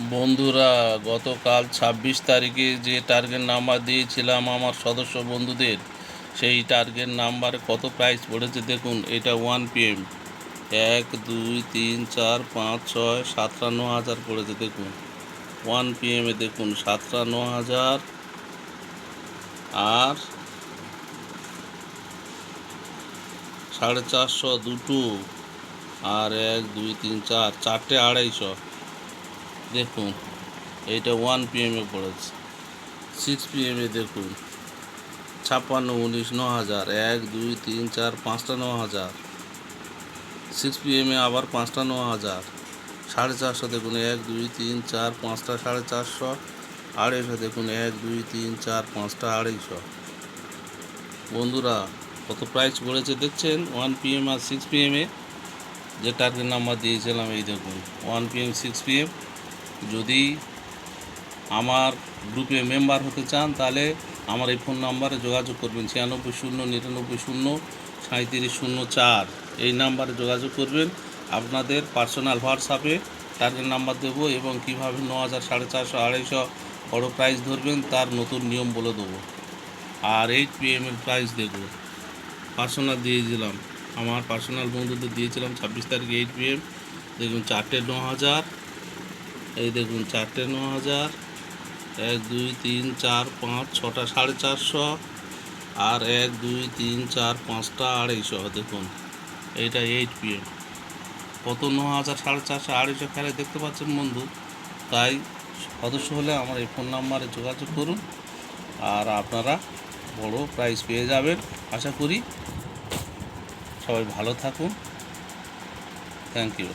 বন্ধুরা, গতকাল ছাব্বিশ তারিখে যে টার্গেট নাম্বার দিয়েছিলাম আমার সদস্য বন্ধুদের, সেই টার্গেট নাম্বারে কত প্রাইস পড়েছে দেখুন, এটা ওয়ান পিএম এক, দুই, তিন, চার, পাঁচ, ছয় সাতান্ন হাজার পড়েছে দেখুন। ওয়ান পি পিএমে দেখুন সাতান্ন হাজার আর সাড়ে চারশো দুটো। আর এক, দুই, তিন, চার, চারটে আড়াইশো। দেখুন এইটা ওয়ান পি পিএমে পড়েছে সিক্স পি পিএমে দেখুন, ছাপ্পান্ন, উনিশ, ন হাজার, এক, দুই, তিন, চার, পাঁচটা, ন হাজার। সিক্স পি পিএমে আবার পাঁচটা, ন হাজার। সাড়ে চারশো দেখুন, এক, দুই, তিন, চার, পাঁচটা, সাড়ে চারশো। আড়াইশো দেখুন, এক, দুই, তিন, চার, পাঁচটা, আড়াইশো। বন্ধুরা, কত প্রাইস পড়েছে দেখছেন? ওয়ান পিএম আর সিক্স পি পিএমে যে টার্গেট নাম্বার দিয়েছিলাম, এই দেখুন ওয়ান পিএম সিক্স পিএম যদি আমার গ্রুপে মেম্বার হতে চান, তাহলে আমার এই ফোন নাম্বারে যোগাযোগ করবেন ছিয়ানব্বই শূন্য নিরানব্বই শূন্য সাঁত্রিশ শূন্য চার। এই নাম্বারে যোগাযোগ করবেন। আপনাদের পার্সোনাল হোয়াটসঅ্যাপে টার্গেট নাম্বার দেবো এবং কীভাবে ন হাজার সাড়ে চারশো আড়াইশো বড়ো প্রাইস ধরবেন, তার নতুন নিয়ম বলে দেবো। আর এইট পিএমের প্রাইস দেখুন পার্সোনাল দিয়েছিলাম। আমার পার্সোনাল বন্ধুদের দিয়েছিলাম ছাব্বিশ তারিখে এইট পিএম দেখুন, চারটে ন হাজার। এই দেখুন, চারটে ন হাজার, এক, দুই, তিন, চার, পাঁচ, ছটা, সাড়ে চারশো আর এক, দুই, তিন, চার, পাঁচটা, আড়াইশো, দেখুন। এইটা এইট পি পিএম কত ন হাজার, সাড়ে চারশো, আড়াইশো খেলে দেখতে পাচ্ছেন বন্ধু। তাই সদস্য হলে আমার এই ফোন নাম্বারে যোগাযোগ করুন আর আপনারা বড় প্রাইজ পেয়ে যাবেন। আশা করি সবাই ভালো থাকুন। Thank you